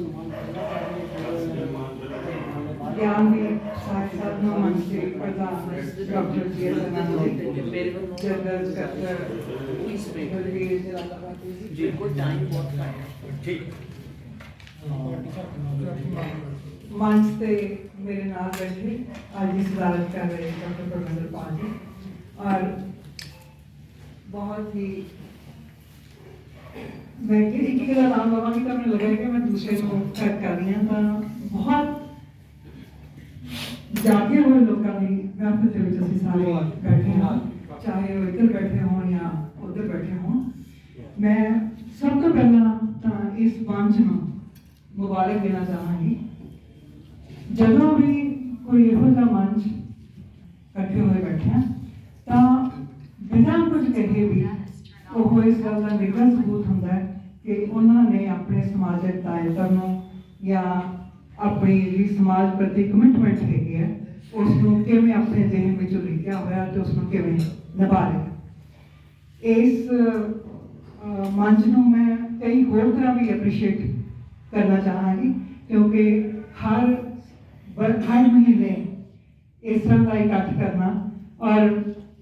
ਸਨਮਾਨ ਕਰਨਾ ਚਾਹੁੰਦੇ ਹਾਂ ਗਿਆਨ ਦੀ ਸਾਖਸਾਤ ਨੂੰ ਮੰਚੇ ਪ੍ਰਧਾਨ ਡਾਕਟਰ ਜੀ ਐਸ ਆਨੰਦ ਜੀ ਮੇਰੇ ਵੱਲੋਂ ਜਨਰਲ ਸਕੱਤਰ ਪਲੀਜ਼ ਮੇਕ ਬਲਵੀਰ ਜਲਾਲਾਬਾਦ ਜੀ ਜੀ ਕੋ ਬਹੁਤ ਘੱਟ ਹੈ ਠੀਕ ਮੰਚ ਤੇ ਮੇਰੇ ਨਾਲ ਬੈਠੇ ਅੱਜ ਦੀ ਸਦਾਰਤ ਕਰ ਰਹੇ ਡਾਕਟਰ ਪਰਮਿੰਦਰ ਪਾਲ ਜੀ ਔਰ ਬਹੁਤ ਹੀ ਮੈਂ ਕਿ ਇੱਕ ਇੱਕ ਦਾ ਵਿੱਚ ਅਸੀਂ ਸਾਰੇ ਬੈਠੇ ਹਾਂ। ਚਾਹੇ ਉਹ ਇੱਧਰ ਬੈਠੇ ਹੋਣ ਜਾਂ ਉੱਧਰ ਬੈਠੇ ਹੋਣ। ਮੈਂ ਸਭ ਤੋਂ ਪਹਿਲਾਂ ਤਾਂ ਇਸ ਮੰਚ ਨੂੰ ਮੁਬਾਰਕ ਦੇਣਾ ਚਾਹਾਂਗੀ। ਜਦੋਂ ਵੀ ਕੋਈ ਇਹੋ ਜਿਹਾ ਮੰਚ ਇਕੱਠੇ ਹੋਏ ਬੈਠੇ ਹਾਂ ਤਾਂ ਬਿਨਾਂ ਕੁਝ ਕਹੇ ਵੀ ਉਹ ਇਸ ਗੱਲ ਦਾ ਨਿਰਭਰ ਸਬੂਤ ਹੁੰਦਾ ਹੈ ਕਿ ਉਹਨਾਂ ਨੇ ਆਪਣੇ ਸਮਾਜਿਕ ਦਾਇਰਾ ਨੂੰ ਜਾਂ ਆਪਣੀ ਜਿਹੜੀ ਸਮਾਜ ਪ੍ਰਤੀ ਕਮਿਟਮੈਂਟ ਹੈਗੀ ਹੈ ਉਸ ਨੂੰ ਕਿਵੇਂ ਆਪਣੇ ਜ਼ਿਹਨ ਵਿੱਚ ਲਿਖਿਆ ਹੋਇਆ ਤੇ ਉਸ ਨੂੰ ਕਿਵੇਂ ਨਿਭਾ ਰਿਹਾ ਇਸ ਅਹ, ਮੰਚ ਨੂੰ ਮੈਂ ਕਈ ਹੋਰ ਤਰ੍ਹਾਂ ਵੀ ਐਪਰੀਸ਼ੀਏਟ ਕਰਨਾ ਚਾਹਾਂਗੀ ਕਿਉਂਕਿ ਹਰ ਵਰ- ਹਰ ਮਹੀਨੇ ਇਸ ਤਰ੍ਹਾਂ ਦਾ ਇਕੱਠ ਕਰਨਾ ਔਰ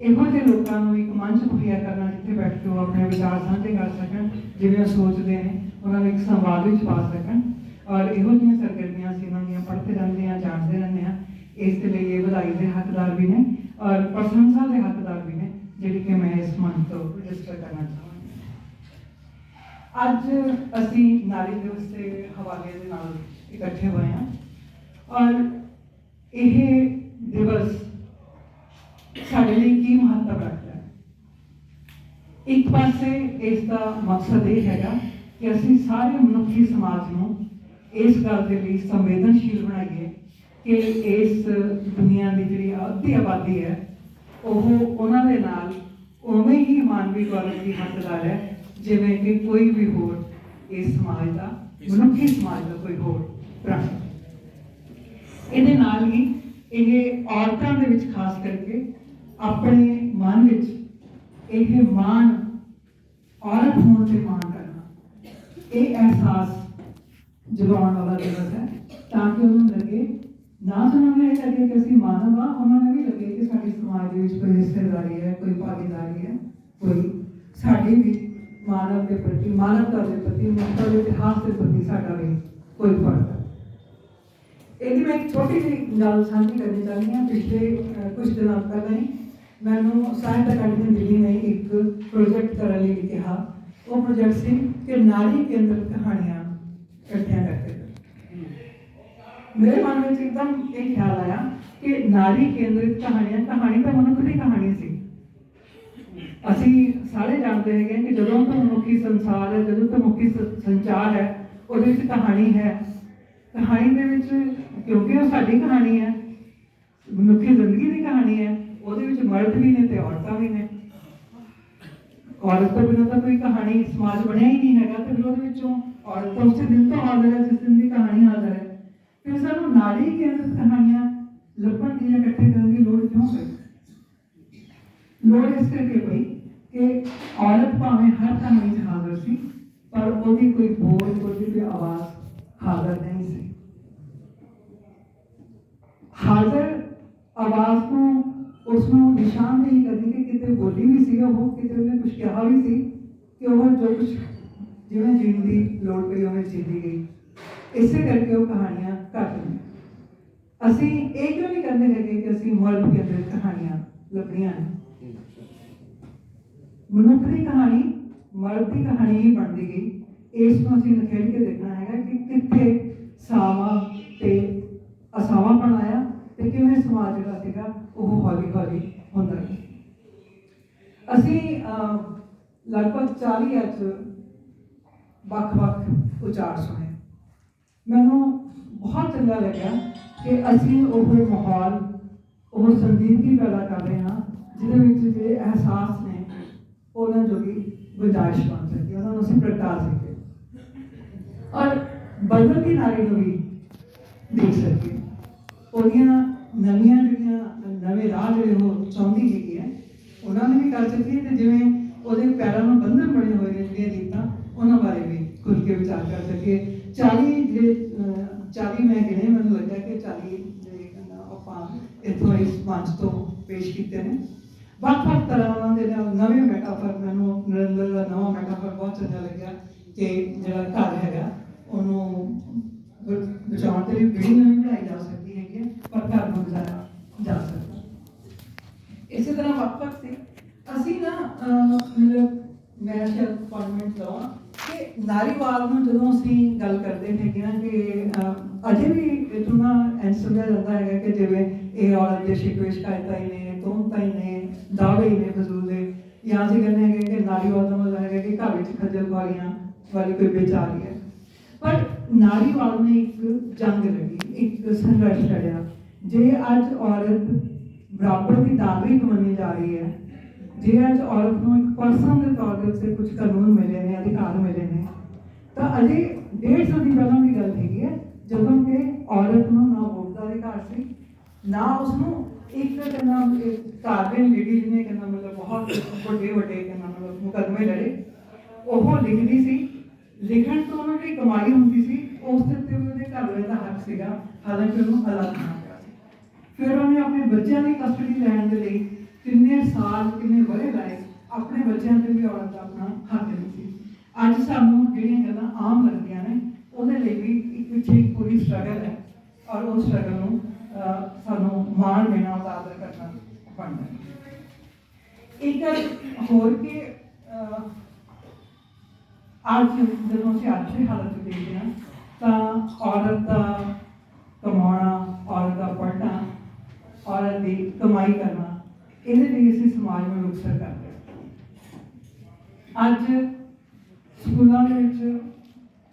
ਇਹੋ ਜਿਹੇ ਲੋਕਾਂ ਨੂੰ ਇੱਕ ਮੰਚ ਮੁਹੱਈਆ ਕਰਨਾ ਜਿੱਥੇ ਬੈਠ ਕੇ ਉਹ ਆਪਣੇ ਵਿਚਾਰ ਸਾਂਝੇ ਕਰ ਸਕਣ, ਜਿਵੇਂ ਉਹ ਸੋਚਦੇ ਨੇ, ਉਹਨਾਂ ਨੂੰ ਇੱਕ ਸੰਵਾਦ ਵਿੱਚ ਪਾ ਸਕਣ। ਔਰ ਇਹੋ ਜਿਹੀਆਂ ਸਰਗਰਮੀਆਂ ਅਸੀਂ ਉਹਨਾਂ ਦੀਆਂ ਪੜ੍ਹਦੇ ਰਹਿੰਦੇ ਹਾਂ, ਜਾਣਦੇ ਰਹਿੰਦੇ ਹਾਂ। ਇਸ ਦੇ ਲਈ ਇਹ ਵਧਾਈ ਦੇ ਹੱਕਦਾਰ ਵੀ ਨੇ ਔਰ ਪ੍ਰਸ਼ੰਸਾ ਦੇ ਹੱਕਦਾਰ ਵੀ ਨੇ, ਜਿਹੜੀ ਕਿ ਮੈਂ ਇਸ ਮੰਚ ਤੋਂ ਰਜਿਸਟਰ ਕਰਨਾ ਚਾਹਾਂਗੀ। ਅੱਜ ਅਸੀਂ ਨਾਰੀ ਦਿਵਸ ਦੇ ਹਵਾਲੇ ਦੇ ਨਾਲ ਇਕੱਠੇ ਹੋਏ ਹਾਂ। ਔਰ ਇਹ ਦਿਵਸ ਸਾਡੇ ਲਈ ਕੀ ਮਹੱਤਵ ਰੱਖਦਾ ਹੈ? ਇੱਕ ਪਾਸੇ ਇਸ ਦਾ ਮਕਸਦ ਇਹ ਹੈਗਾ ਕਿ ਅਸੀਂ ਸਾਰੇ ਮਨੁੱਖੀ ਸਮਾਜ ਨੂੰ ਇਸ ਗੱਲ ਦੇ ਲਈ ਸੰਵੇਦਨਸ਼ੀਲ ਬਣਾਈਏ ਕਿ ਇਸ ਦੁਨੀਆ ਦੀ ਜਿਹੜੀ ਅੱਧੀ ਆਬਾਦੀ ਹੈ, ਉਹ ਉਹਨਾਂ ਦੇ ਨਾਲ ਉਵੇਂ ਹੀ ਮਾਨਵੀ ਗੌਰਵ ਦੀ ਹੱਕਦਾਰ ਹੈ ਜਿਵੇਂ ਕਿ ਕੋਈ ਵੀ ਹੋਰ ਇਸ ਸਮਾਜ ਦਾ, ਮਨੁੱਖੀ ਸਮਾਜ ਦਾ ਕੋਈ ਹੋਰ ਪ੍ਰਾਣੀ। ਇਹਦੇ ਨਾਲ ਹੀ ਇਹ ਔਰਤਾਂ ਦੇ ਵਿੱਚ ਖਾਸ ਕਰਕੇ ਆਪਣੇ ਮਨ ਵਿੱਚ ਇਹ ਮਾਣ ਔਰਤ ਹੋਣ ਤੇ ਮਾਣ ਕਰਨਾ। ਇਹ ਅਹਿਸਾਸ ਜਗਾਉਣ ਵਾਲਾ ਦਿਵਸ ਹੈ ਤਾਂ ਕਿ ਉਹਨੂੰ ਲੱਗੇ ਨਾ ਤਾਂ ਇਹ ਲੱਗੇ ਕਿ ਅਸੀਂ ਮਾਨਵ ਆ ਉਹਨਾਂ ਨੂੰ ਵੀ ਲੱਗੇ ਕਿ ਸਾਡੀ ਸਮਾਜ ਦੇ ਵਿੱਚ ਕੋਈ ਹਿੱਸੇਦਾਰੀ ਹੈ ਕੋਈ ਭਾਗੀਦਾਰੀ ਹੈ ਕੋਈ ਸਾਡੀ ਵੀ ਮਾਨਵ ਦੇ ਪ੍ਰਤੀ ਮਾਨਵਤਾ ਦੇ ਪ੍ਰਤੀ ਮਨੁੱਖਤਾ ਦੇ ਇਤਿਹਾਸ ਦੇ ਪ੍ਰਤੀ ਸਾਡਾ ਵੀ ਕੋਈ ਫਰਜ਼ ਹੈ। ਇਹਦੀ ਮੈਂ ਇੱਕ ਛੋਟੀ ਜਿਹੀ ਗੱਲ ਸਾਂਝੀ ਕਰਨੀ ਚਾਹੁੰਦੀ ਹਾਂ ਪਿਛਲੇ ਅਹ, ਕੁਝ ਦਿਨਾਂ ਪਹਿਲਾਂ ਹੀ। ਮੈਨੂੰ ਸਾਹਿਤ ਅਕੈਡਮੀ ਦਿੱਲੀ ਨੇ ਇੱਕ ਪ੍ਰੋਜੈਕਟ ਕਰਨ ਲਈ ਕਿਹਾ। ਉਹ ਪ੍ਰੋਜੈਕਟ ਸੀ ਕਿ ਨਾਰੀ ਕੇਂਦਰਿਤ ਕਹਾਣੀਆਂ ਇਕੱਠੀਆਂ ਕਰਕੇ। ਮੇਰੇ ਮਨ ਵਿੱਚ ਇੱਕਦਮ ਇਹ ਖਿਆਲ ਆਇਆ ਕਿ ਨਾਰੀ ਕੇਂਦਰਿਤ ਕਹਾਣੀਆਂ, ਕਹਾਣੀ ਤਾਂ ਮਨੁੱਖ ਦੀ ਕਹਾਣੀ ਸੀ। ਅਸੀਂ ਸਾਰੇ ਜਾਣਦੇ ਹੈਗੇ ਕਿ ਜਦੋਂ ਤੋਂ ਮਨੁੱਖੀ ਸੰਸਾਰ ਹੈ, ਜਦੋਂ ਤੋਂ ਮਨੁੱਖੀ ਸੰਚਾਰ ਹੈ, ਉਹਦੇ ਵਿੱਚ ਕਹਾਣੀ ਹੈ। ਕਹਾਣੀ ਦੇ ਵਿੱਚ ਕਿਉਂਕਿ ਉਹ ਸਾਡੀ ਕਹਾਣੀ ਹੈ, ਮਨੁੱਖੀ ਜ਼ਿੰਦਗੀ ਦੀ ਕਹਾਣੀ ਹੈ ਉਹਦੇ ਵਿੱਚ ਮਰਦ ਵੀ ਨੇ ਤੇ ਔਰਤਾਂ ਵੀ ਨੇ। ਔਰਤ ਤੋਂ ਬਿਨਾਂ ਤਾਂ ਕੋਈ ਕਹਾਣੀ ਸਮਾਜ ਬਣਿਆ ਹੀ ਨਹੀਂ ਹੈਗਾ ਤੇ ਫਿਰ ਉਹਦੇ ਵਿੱਚੋਂ ਔਰਤ ਤਾਂ ਉਸੇ ਦਿਨ ਤੋਂ ਹਾਜ਼ਰ ਹੈ, ਜਿਸ ਦਿਨ ਦੀ ਕਹਾਣੀ ਹਾਜ਼ਰ ਹੈ। ਫਿਰ ਸਾਨੂੰ ਨਾਰੀ ਕੇਂਦਰਿਤ ਕਹਾਣੀਆਂ ਲੱਭਣ ਦੀ ਜਾਂ ਇਕੱਠੇ ਕਰਨ ਦੀ ਲੋੜ ਕਿਉਂ ਪਈ? ਲੋੜ ਇਸ ਕਰਕੇ ਪਈ ਕਿ ਔਰਤ ਭਾਵੇਂ ਹਰ ਕਹਾਣੀ 'ਚ ਹਾਜ਼ਰ ਸੀ, ਪਰ ਉਹਦੀ ਕੋਈ ਬੋਲ, ਉਹਦੀ ਕੋਈ ਆਵਾਜ਼ ਹਾਜ਼ਰ ਨਹੀਂ ਸੀ। ਹਾਜ਼ਰ ਆਵਾਜ਼ ਨੂੰ ਉਸ ਨੂੰ ਨਿਸ਼ਾਨਦੇਹੀ ਕਰਦੀ ਕਿ ਕਿਤੇ ਬੋਲੀ ਵੀ ਸੀ ਉਹ ਕਿਤੇ ਉਹਨੇ ਕੁਝ ਕਿਹਾ ਵੀ ਸੀ ਕਿ ਉਹ ਜੋ ਕੁਝ ਜਿਵੇਂ ਜੀਣ ਦੀ ਲੋੜ ਪਈ ਉਵੇਂ ਜੀਂਦੀ ਗਈ ਇਸੇ ਕਰਕੇ ਉਹ ਕਹਾਣੀਆਂ ਘੱਟ ਨੇ ਅਸੀਂ ਇਹ ਕਿਉਂ ਨਹੀਂ ਕਰਦੇ ਹੈਗੇ ਕਿ ਅਸੀਂ ਮਰਦ ਕੇਂਦਰਿਤ ਕਹਾਣੀਆਂ ਲੱਭਣੀਆਂ ਨੇ? ਮਨੁੱਖ ਦੀ ਕਹਾਣੀ ਮਰਦ ਦੀ ਕਹਾਣੀ ਹੀ ਬਣਦੀ ਗਈ। ਇਸ ਨੂੰ ਅਸੀਂ ਨਖੇੜ ਕੇ ਦੇਖਣਾ ਹੈਗਾ ਕਿ ਕਿੱਥੇ ਸਾਵਾ ਤੇ ਅਸਾਵਾ ਬਣਾਇਆ ਤੇ ਕਿਵੇਂ ਸਮਾਜ ਜਿਹੜਾ ਸੀਗਾ ਉਹ ਹੌਲੀ ਹੌਲੀ ਹੁੰਦਾ ਅਸੀਂ ਲਗਭਗ 40 ਅੱਜ ਵੱਖ-ਵੱਖ ਉਚਾਰ ਸੁਣੇ। ਮੈਨੂੰ ਬਹੁਤ ਚੰਗਾ ਲੱਗਿਆ ਕਿ ਅਸੀਂ ਉਹ ਮਾਹੌਲ, ਉਹ ਸੰਜੀਦਗੀ ਪੈਦਾ ਕਰ ਰਹੇ ਹਾਂ, ਜਿਹਦੇ ਵਿੱਚ ਜਿਹੜੇ ਅਹਿਸਾਸ ਨੇ, ਉਹਨਾਂ ਜੋਗੀ ਗੁੰਜਾਇਸ਼ ਬਣ ਸਕੇ, ਉਹਨਾਂ ਨੂੰ ਅਸੀਂ ਪ੍ਰਗਟਾ ਸਕੀਏ ਔਰ ਬਦਲਦੀ ਨਾਰੀ ਨੂੰ ਵੀ ਦੇਖ ਸਕੀਏ ਉਹਦੀਆਂ ਨਵੀਆਂ ਜਿਹੜੀਆਂ ਨਵੇਂ ਰਾਹ ਜਿਹੜੇ ਉਹ ਚਾਹੁੰਦੀ ਹੈਗੀ ਹੈ ਉਹਨਾਂ ਨੂੰ ਵੀ ਕਰ ਸਕੀਏ ਤੇ ਜਿਵੇਂ ਉਹਦੇ ਪੈਰਾਂ ਨੂੰ ਬੰਧਨ ਬਣੇ ਹੋਏ ਨੇ ਜਿਹੜੀਆਂ ਰੀਤਾਂ, ਉਹਨਾਂ ਬਾਰੇ ਵੀ ਖੁੱਲ ਕੇ ਵਿਚਾਰ ਕਰ ਸਕੀਏ 40 ਜਿਹੜੇ 40 ਦੇ ਕਹਿੰਦਾ ਆਪਾਂ ਇੱਥੋਂ ਇਸ ਮੰਚ ਤੋਂ ਪੇਸ਼ ਕੀਤੇ ਨੇ। ਵੱਖ-ਵੱਖ ਤਰ੍ਹਾਂ ਦੇ ਨਾਲ ਨਵੇਂ ਮੈਟਾਫਰ, ਮੈਨੂੰ ਨਰਿੰਦਰ ਦਾ ਨਵਾਂ ਮੈਟਾਫਰ ਬਹੁਤ ਚੰਗਾ ਲੱਗਿਆ ਕਿ ਜਿਹੜਾ ਘਰ ਹੈਗਾ, ਉਹਨੂੰ ਬਚਾਉਣ ਤੇ ਵੀ ਬਿਲਡਿੰਗ ਨਹੀਂ ਬਣਾਈ ਜਾ ਸਕਦੀ ਹੈਗੀ ਪਰ ਘਰ ਨੂੰ ਬਚਾਇਆ ਜਾ ਸਕਦਾ। ਇਸੇ ਤਰ੍ਹਾਂ ਵੱਖ-ਵੱਖ ਸੀ। ਅਸੀਂ ਨਾ ਮਤਲਬ ਮੈਂ ਸ਼ਾਇਦ ਪਰਮਿਟ ਲਵਾਂ ਕਿ ਨਾਰੀਵਾਦ ਨੂੰ ਜਦੋਂ ਅਸੀਂ ਗੱਲ ਕਰਦੇ ਹੈਗੇ ਆ ਕਿ ਅਜੇ ਵੀ ਇਹ ਐਂਸਰ ਮਿਲ ਜਾਂਦਾ ਹੈਗਾ ਕਿ ਜਿਵੇਂ ਇਹ ਔਰਤ ਦੇ ਸ਼ਿਕਵੇ ਸ਼ਿਕਾਇਤਾਂ ਹੀ ਨੇ ਤੋਮਤਾਂ ਹੀ ਨੇ, ਦਾਅਵੇ ਹੀ ਨੇ ਫਜ਼ੂਲ ਦੇ। ਜਾਂ ਅਸੀਂ ਕਹਿੰਦੇ ਹੈਗੇ ਕਿ ਨਾਰੀਵਾਦ ਦਾ ਮਤਲਬ ਹੈਗਾ ਕਿ ਘਰ ਵਿੱਚ ਖੱਜਲ ਖੁਆਰੀਆਂ ਵਾਲੀ ਕੋਈ ਵਿਚਾਰੀ ਹੈ। ਪਰ ਨਾਰੀਵਾਦ ਨੇ ਇੱਕ ਜੰਗ ਲੜੀ ਇੱਕ ਸੰਘਰਸ਼ ਲੜਿਆ। ਜੇ ਅੱਜ ਔਰਤ ਬਰਾਬਰ ਦੀ ਨਾਗਰਿਕ ਮੰਨੀ ਜਾ ਰਹੀ ਹੈ ਜੇ ਅੱਜ ਔਰਤ ਨੂੰ ਇੱਕ ਪਰਸਨ ਦੇ ਤੌਰ ਦੇ ਉੱਤੇ ਕੁਝ ਕਾਨੂੰਨ ਮਿਲੇ ਨੇ, ਅਧਿਕਾਰ ਮਿਲੇ ਨੇ, ਤਾਂ ਅਜੇ ਡੇਢ ਦੀ ਪਹਿਲਾਂ ਦੀ ਗੱਲ ਹੈਗੀ ਹੈ, ਜਦੋਂ ਕਿ ਔਰਤ ਨੂੰ ਨਾ ਵੋਟ ਦਾ ਅਧਿਕਾਰ ਸੀ, ਨਾ ਉਸ ਨੂੰ ਇੱਕ ਕਹਿੰਦਾ ਕਾਰਨ ਲੇਡੀ ਨੇ ਕਹਿੰਦਾ ਮਤਲਬ ਬਹੁਤ ਵੱਡੇ ਵੱਡੇ ਕਹਿੰਦਾ ਮਤਲਬ ਮੁਕੱਦਮੇ ਲੜੇ, ਉਹ ਲਿਖਦੀ ਸੀ, ਲਿਖਣ ਤੋਂ ਉਹਨਾਂ ਦੀ ਕਮਾਈ ਹੁੰਦੀ ਸੀ, ਉਸ ਦੇ ਉੱਤੇ ਉਹਦੇ ਘਰ ਵਾਲੇ ਦਾ ਹੱਕ ਸੀਗਾ, ਹਾਲਾਂਕਿ ਉਹਨੂੰ ਅਲੱਗ ਨਾ ਪਿਆ ਸੀ। ਫਿਰ ਉਹਨੇ ਆਪਣੇ ਬੱਚਿਆਂ ਦੀ ਕਸਟਡੀ ਲੈਣ ਦੇ ਲਈ ਕਿੰਨੇ ਸਾਲ ਕਿੰਨੇ ਵਰੇ ਲਾਏ ਆਪਣੇ ਬੱਚਿਆਂ ਤੇ ਵੀ ਔਰਤ ਦਾ ਆਪਣਾ ਹੱਕ ਨਹੀਂ ਸੀ। ਅੱਜ ਸਾਨੂੰ ਜਿਹੜੀਆਂ ਗੱਲਾਂ ਆਮ ਲੱਗਦੀਆਂ ਨੇ ਉਹਦੇ ਲਈ ਵੀ ਇੱਕ ਪਿੱਛੇ ਇੱਕ ਪੂਰੀ ਸਟਰਗਲ ਹੈ ਔਰ ਉਸ ਸਟਰਗਲ ਨੂੰ ਅਹ, ਸਾਨੂੰ ਮਾਣ ਦੇਣਾ ਉਹਦਾ ਆਦਰ ਕਰਨਾ ਬਣਦਾ ਇੱਕ ਹੋਰ ਕਿ ਅੱਜ ਜਦੋਂ ਅਸੀਂ ਅੱਜ ਦੀ ਹਾਲਤ ਦੇਖਦੇ ਹਾਂ ਤਾਂ ਔਰਤ ਦਾ ਕਮਾਉਣਾ ਔਰਤ ਦਾ ਪੜ੍ਹਨਾ ਔਰਤ ਦੀ ਕਮਾਈ ਕਰਨਾ ਇਹਦੇ ਲਈ ਅਸੀਂ ਸਮਾਜ ਨੂੰ ਵਿਕਸਿਤ ਕਰਦੇ ਅੱਜ ਸਕੂਲਾਂ ਦੇ ਵਿੱਚ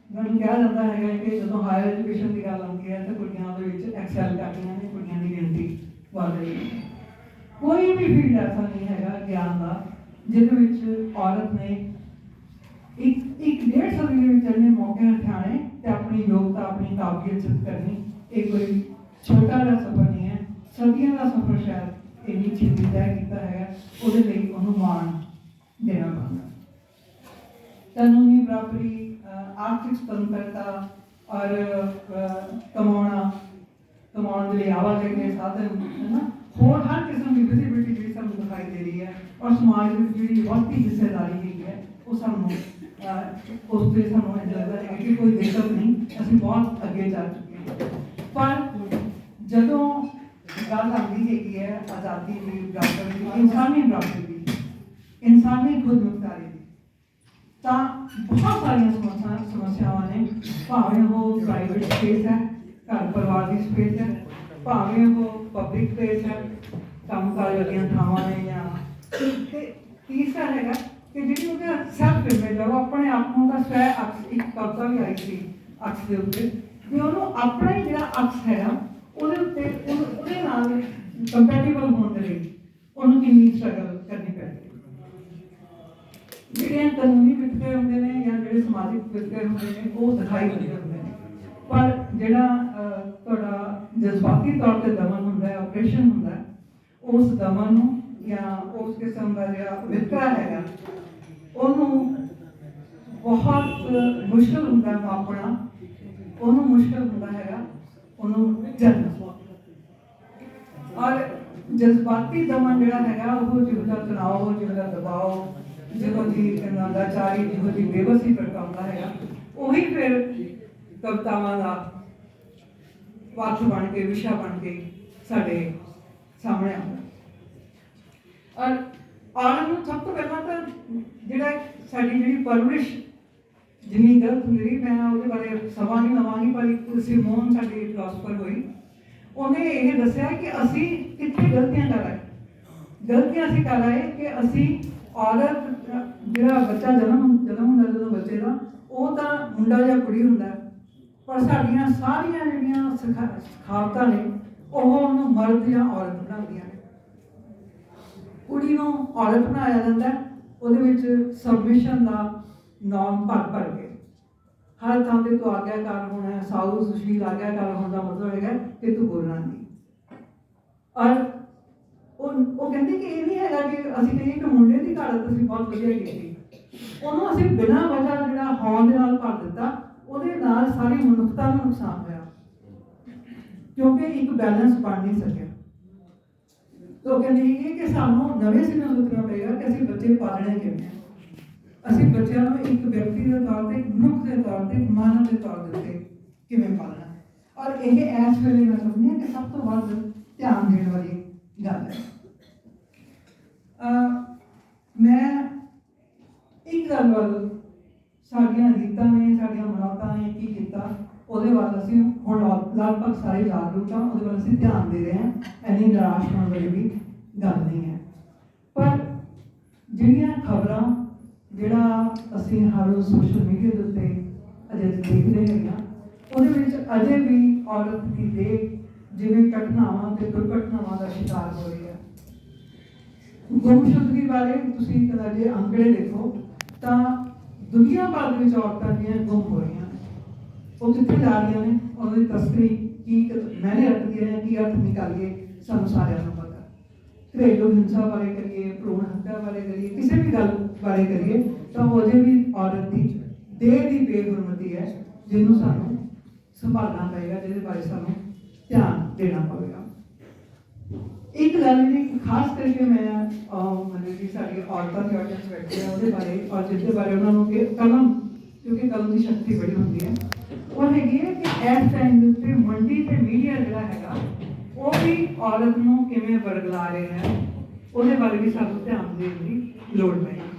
ਮੈਨੂੰ ਕਿਹਾ ਜਾਂਦਾ ਹੈਗਾ ਕਿ ਜਦੋਂ ਹਾਇਰ ਐਜੂਕੇਸ਼ਨ ਦੀ ਗੱਲ ਆਉਂਦੀ ਹੈ, ਤਾਂ ਕੁੜੀਆਂ ਦੇ ਵਿੱਚ ਐਕਸੈਲ ਕਰਦੀਆਂ ਨੇ, ਕੁੜੀਆਂ ਦੀ ਗਿਣਤੀ ਵੱਧ ਰਹੀ ਹੈ। ਕੋਈ ਵੀ ਫੀਲਡ ਐਸਾ ਨਹੀਂ ਹੈਗਾ ਗਿਆਨ ਦਾ, ਜਿਹਦੇ ਵਿੱਚ ਔਰਤ ਨੇ ਇੱਕ ਇੱਕ ਡੇਢ ਸੌ ਦੇ ਵਿੱਚ ਇੰਨੇ ਮੌਕੇ ਹਥਿਆਣੇ ਤੇ ਆਪਣੀ ਯੋਗਤਾ, ਆਪਣੀ ਕਾਬਲੀਅਤ ਸਿੱਧ ਕਰਨੀ, ਇਹ ਕੋਈ ਛੋਟਾ ਜਿਹਾ ਸਫ਼ਰ ਨਹੀਂ ਹੈ, ਸਦੀਆਂ ਦਾ ਸਫ਼ਰ ਸ਼ਾਇਦ ਇੰਨੀ ਛੇਤੀ ਤੈਅ ਕੀਤਾ ਹੈਗਾ, ਉਹਦੇ ਲਈ ਉਹਨੂੰ ਮਾਣ ਦੇਣਾ ਪੈਂਦਾ। ਕਾਨੂੰਨੀ ਬਰਾਬਰੀ ਆਰਥਿਕ ਸੁਤੰਤਰਤਾ ਔਰ ਕਮਾਉਣਾ, ਕਮਾਉਣ ਦੇ ਲਈ ਆਵਾਜਾਈ ਦੇ ਸਾਧਨ ਹੈ ਨਾ ਹੋਰ ਹਰ ਕਿਸਮ ਦੀ ਵਿਜ਼ਿਬਿਲਿਟੀ ਜਿਹੜੀ ਸਾਨੂੰ ਦਿਖਾਈ ਦੇ ਰਹੀ ਹੈ ਔਰ ਸਮਾਜ ਵਿੱਚ ਜਿਹੜੀ ਵੱਧਦੀ ਹਿੱਸੇਦਾਰੀ ਹੈਗੀ ਹੈ, ਉਹ ਸਾਨੂੰ ਉਸ ਤੇ ਸਾਨੂੰ ਇਹ ਲੱਗਦਾ ਹੈ ਕਿ ਕੋਈ ਦਿੱਕਤ ਨਹੀਂ, ਅਸੀਂ ਬਹੁਤ ਅੱਗੇ ਜਾ ਚੁੱਕੇ ਹਾਂ। ਪਰ ਜਦੋਂ ਗੱਲ ਆਉਂਦੀ ਹੈਗੀ ਹੈ, ਆਜ਼ਾਦੀ ਦੀ ਬਰਾਬਰੀ ਦੀ, ਇਨਸਾਨੀ ਬਰਾਬਰੀ ਦੀ, ਇਨਸਾਨੀ ਖੁਦ ਦੀ। ਤਾਂ ਬਹੁਤ ਸਾਰੀਆਂ ਸਮੱਸਿਆ, ਸਮੱਸਿਆਵਾਂ ਨੇ। ਭਾਵੇਂ ਉਹ ਪ੍ਰਾਈਵੇਟ ਸਪੇਸ ਹੈ, ਘਰ ਪਰਿਵਾਰ ਦੀ ਸਪੇਸ ਹੈ, ਭਾਵੇਂ ਉਹ ਪਬਲਿਕ ਸਪੇਸ ਹੈ ਕੰਮ ਕਾਰ ਵਾਲੀਆਂ ਥਾਵਾਂ ਨੇ ਜਾਂ ਤੇ ਤੀਸਰਾ ਹੈਗਾ ਕਿ ਜਿਹੜੀ ਉਹਦਾ ਸੈਲਫ ਇਮੇਜ ਹੈ, ਉਹ ਆਪਣੇ ਆਪ ਨੂੰ ਦਾ ਸਵੈ ਅਕਸ ਇੱਕ ਕਵਿਤਾ ਵੀ ਆਈ ਸੀ ਅਕਸ ਦੇ ਉੱਤੇ ਕਿ ਉਹਨੂੰ ਆਪਣਾ ਹੀ ਜਿਹੜਾ ਅਕਸ ਹੈਗਾ ਉਹਦੇ ਉੱਤੇ ਉਹਨੂੰ- ਉਹਦੇ ਨਾਲ ਕੰਪੈਟੀਬਲ ਹੋਣ ਦੇ ਲਈ ਉਹਨੂੰ ਕਿੰਨੀ ਸਟਰਗਲ ਕਰਨੀ ਪੈਂਦੀ ਹੈ? ਜਿਹੜੇ ਕਾਨੂੰਨੀ ਵਿਤਕਰੇ ਹੁੰਦੇ ਨੇ ਜਾਂ ਜਿਹੜੇ ਸਮਾਜਿਕ ਵਿਤਕਰੇ ਹੁੰਦੇ ਨੇ ਉਹ ਦਿਖਾਈ ਦਿੰਦੇ ਨੇ। ਪਰ ਜਿਹੜਾ ਅਹ, ਤੁਹਾਡਾ ਜਜ਼ਬਾਤੀ ਤੌਰ ਤੇ ਦਮਨ ਹੁੰਦਾ ਹੈ ਆਪਰੇਸ਼ਨ ਹੁੰਦਾ ਹੈ ਉਸ ਦਮਨ ਨੂੰ ਜਾਂ ਉਸ ਕਿਸਮ ਦਾ ਜਿਹੜਾ ਵਿਤਕਰਾ ਹੈਗਾ ਉਹਨੂੰ ਬਹੁਤ ਮੁਸ਼ਕਲ ਹੁੰਦਾ ਹੈ ਮਾਪਣਾ। ਉਹਨੂੰ ਮੁਸ਼ਕਲ ਹੁੰਦਾ ਹੈਗਾ ਉਹਨੂੰ ਜਨਮ ਔਰ ਜਜ਼ਬਾਤੀ ਦਮਨ ਜਿਹੜਾ ਹੈਗਾ, ਉਹ ਜਿਹੋ ਜਿਹਾ ਤਣਾਅ ਜਿਹੋ ਜਿਹਾ ਦਬਾਅ ਜਿਹੋ ਜਿਹੀ ਨਾਦਾਚਾਰੀ ਜਿਹੋ ਜਿਹੀ ਬੇਬਸੀ ਪ੍ਰਗਟਾਉਂਦਾ ਹੈਗਾ, ਉਹੀ ਫਿਰ ਕਵਿਤਾਵਾਂ ਦਾ ਵਾਕ ਬਣ ਕੇ, ਵਿਸ਼ਾ ਬਣ ਕੇ ਸਾਡੇ ਸਾਹਮਣੇ ਆਉਂਦਾ। ਔਰ ਔਰਤ ਨੂੰ ਸਭ ਤੋਂ ਪਹਿਲਾਂ ਤਾਂ ਜਿਹੜਾ ਸਾਡੀ ਜਿਹੜੀ ਪਰਵਰਿਸ਼, ਜਿੰਨੀ ਗਲਤ ਹੁੰਦੀ ਮੈਂ ਉਹਦੇ ਬਾਰੇ ਸਮਾਂ ਨਹੀਂ ਲਵਾਂਗੀ, ਪਰ ਇੱਕ ਸਿਮੋਨ ਸਾਡੀ ਫਿਲਾਸਫਰ ਹੋਈ। ਉਹਨੇ ਇਹ ਦੱਸਿਆ ਕਿ ਅਸੀਂ ਕਿੱਥੇ ਗਲਤੀਆਂ ਕਰ ਆਏ। ਗਲਤੀਆਂ ਅਸੀਂ ਕਰ ਆਏ ਕਿ ਅਸੀਂ ਔਰਤ, ਜਿਹੜਾ ਬੱਚਾ ਜਨਮ ਜਨਮ ਹੁੰਦਾ ਜਦੋਂ ਬੱਚੇ ਦਾ, ਉਹ ਤਾਂ ਮੁੰਡਾ ਜਾਂ ਕੁੜੀ ਹੁੰਦਾ। ਪਰ ਸਾਡੀਆਂ ਸਾਰੀਆਂ ਜਿਹੜੀਆਂ ਸਿਖਾ- ਸਿਖਾਵਤਾਂ ਨੇ, ਉਹ ਉਹਨੂੰ ਮਰਦ ਜਾਂ ਔਰਤ ਬਣਾਉਂਦੀਆਂ ਨੇ। ਕੁੜੀ ਨੂੰ ਔਰਤ ਬਣਾਇਆ ਜਾਂਦਾ ਉਹਦੇ ਵਿੱਚ ਸਬਮਿਸ਼ਨ ਦਾ ਨਾਮ ਭਰ ਭਰ ਕੇ। ਹਰ ਥਾਂ ਤੇ ਤੂੰ ਆਗਿਆਕਾਰ ਹੋਣਾ ਹੈ ਸਾਊ ਸੁਸ਼ੀਲ ਆਗਿਆਕਾਰ ਹੋਣ ਦਾ ਮਤਲਬ ਹੈਗਾ ਕਿ ਤੂੰ ਬੋਲਣਾ ਨਹੀਂ ਔਰ ਉਹ ਉਹ ਕਹਿੰਦੇ ਕਿ ਇਹ ਨਹੀਂ ਹੈਗਾ ਕਿ ਅਸੀਂ ਕਹੀਏ ਕਿ ਮੁੰਡੇ ਦੀ ਘਾੜਤ ਅਸੀਂ ਬਹੁਤ ਵਧੀਆ ਕੀਤੀ। ਉਹਨੂੰ ਅਸੀਂ ਬਿਨਾਂ ਵਜ੍ਹਾ ਜਿਹੜਾ ਹੌਂ ਦੇ ਨਾਲ ਭਰ ਦਿੱਤਾ, ਉਹਦੇ ਨਾਲ ਸਾਰੀ ਮਨੁੱਖਤਾ ਨੂੰ ਨੁਕਸਾਨ ਹੋਇਆ। ਕਿਉਂਕਿ ਇੱਕ ਬੈਲੈਂਸ ਬਣ ਨਹੀਂ ਸਕਿਆ। ਤੋ ਕਹਿੰਦੇ ਇਹ ਕਿ ਸਾਨੂੰ ਨਵੇਂ ਸਿਰੇ ਤੋਂ ਸੋਚਣਾ ਪਏਗਾ ਕਿ ਅਸੀਂ ਬੱਚੇ ਪਾਲਣੇ ਕਿਵੇਂ ਅਸੀਂ ਬੱਚਿਆਂ ਨੂੰ ਇੱਕ ਵਿਅਕਤੀ ਦੇ ਤੌਰ ਤੇ ਮਨੁੱਖ ਦੇ ਤੌਰ ਤੇ ਮਾਨਵ ਦੇ ਤੌਰ ਦੇ ਉੱਤੇ ਕਿਵੇਂ ਪਾਲਣਾ? ਔਰ ਇਹ ਇਸ ਵੇਲੇ ਮੈਂ ਸਮਝਦੀ ਹਾਂ ਕਿ ਸਭ ਤੋਂ ਵੱਧ ਧਿਆਨ ਦੇਣ ਵਾਲੀ ਗੱਲ ਹੈ। ਅਹ ਮੈਂ ਇੱਕ ਗੱਲ ਵੱਲ ਸਾਡੀਆਂ ਰੀਤਾਂ ਨੇ, ਸਾਡੀਆਂ ਮਨੌਤਾਂ ਨੇ ਕੀ ਕੀਤਾ, ਉਹਦੇ ਵੱਲ ਅਸੀਂ ਹੁਣ ਲਗਭਗ ਸਾਰੇ ਜਾਗਰੂਕ ਹਾਂ, ਉਹਦੇ ਵੱਲ ਅਸੀਂ ਧਿਆਨ ਦੇ ਰਹੇ ਹਾਂ ਐਨੀ ਨਿਰਾਸ਼ ਹੋਣ ਵਾਲੀ ਵੀ ਗੱਲ ਨਹੀਂ ਹੈ। ਪਰ ਜਿਹੜੀਆਂ ਖਬਰਾਂ ਜਿਹੜਾ ਅਸੀਂ ਹਰ ਰੋਜ਼ ਸੋਸ਼ਲ ਮੀਡੀਆ ਦੇ ਉੱਤੇ ਅਜੇ ਦੇਖ ਰਹੇ ਹਾਂ, ਉਹਦੇ ਵਿੱਚ ਅਜੇ ਵੀ ਔਰਤ ਦੀ ਦੇਹ, ਜਿਵੇਂ ਘਟਨਾਵਾਂ ਤੇ ਦੁਰਘਟਨਾਵਾਂ ਦਾ ਸ਼ਿਕਾਰ ਹੋ ਰਹੀ ਹੈ। ਗੁੰਮਸ਼ੁਦਗੀ ਬਾਰੇ ਤੁਸੀਂ ਕਦਾ ਜੇ ਅੰਕੜੇ ਦੇਖੋ, ਤਾਂ ਦੁਨੀਆ ਭਰ ਦੇ ਵਿੱਚ ਔਰਤਾਂ ਜਿਹੜੀਆਂ ਗੁੰਮ ਹੋ ਰਹੀਆਂ ਉਹ ਕਿੱਥੇ ਜਾ ਰਹੀਆਂ ਨੇ? ਉਹਨਾਂ ਦੀ ਤਸਕਰੀ ਕੀ, ਮੈਨੇ ਰੱਖਦੀ ਹੈ ਕੀ ਅਰਥ ਨਿਕਾਲੀਏ ਸਾਨੂੰ ਸਾਰਿਆਂ ਨੂੰ? ਘਰੇਲੂ ਹਿੰਸਾ ਬਾਰੇ ਕਰੀਏ ਭਰੂਣ ਹੱਤਿਆ ਬਾਰੇ ਕਰੀਏ, ਕਿਸੇ ਵੀ ਗੱਲ ਬਾਰੇ ਕਰੀਏ, ਤਾਂ ਉਹ ਵੀ ਔਰਤ ਦੀ, ਦੇਹ ਦੀ ਬੇਹਰਮਤੀ ਹੈ, ਜਿਹਨੂੰ ਸਾਨੂੰ ਸੰਭਾਲਣਾ ਪਏਗਾ, ਜਿਹਦੇ ਬਾਰੇ ਸਾਨੂੰ ਧਿਆਨ ਦੇਣਾ ਪਵੇਗਾ। ਇੱਕ ਗੱਲ ਜਿਹੜੀ ਖਾਸ ਕਰਕੇ ਮੈਂ ਮਤਲਬ ਕਿ ਸਾਡੀ ਔਰਤਾਂ ਦੇ ਆਡੀਅנס ਬੈਠੀ ਹੈ ਉਹਦੇ ਬਾਰੇ ਔਰ ਜਿਹਦੇ ਬਾਰੇ ਉਹਨਾਂ ਨੂੰ ਕਿ ਕਲਮ, ਕਿਉਂਕਿ ਕਲਮ ਦੀ ਸ਼ਕਤੀ ਬੜੀ ਹੁੰਦੀ ਹੈ, ਉਹ ਹੈਗੀ ਹੈ ਕਿ ਇਸ ਟਾਈਮ ਦੇ ਉੱਤੇ ਮੰਡੀ ਤੇ ਮੀਡੀਆ ਜਿਹੜਾ ਹੈਗਾ ਉਹ ਵੀ ਔਰਤ ਨੂੰ ਕਿਵੇਂ ਵਰਗਲਾ ਰਿਹਾ ਹੈ, ਉਹਦੇ ਬਾਰੇ ਵੀ ਸਾਨੂੰ ਧਿਆਨ ਦੇਣ ਦੀ ਲੋੜ ਪਏਗੀ।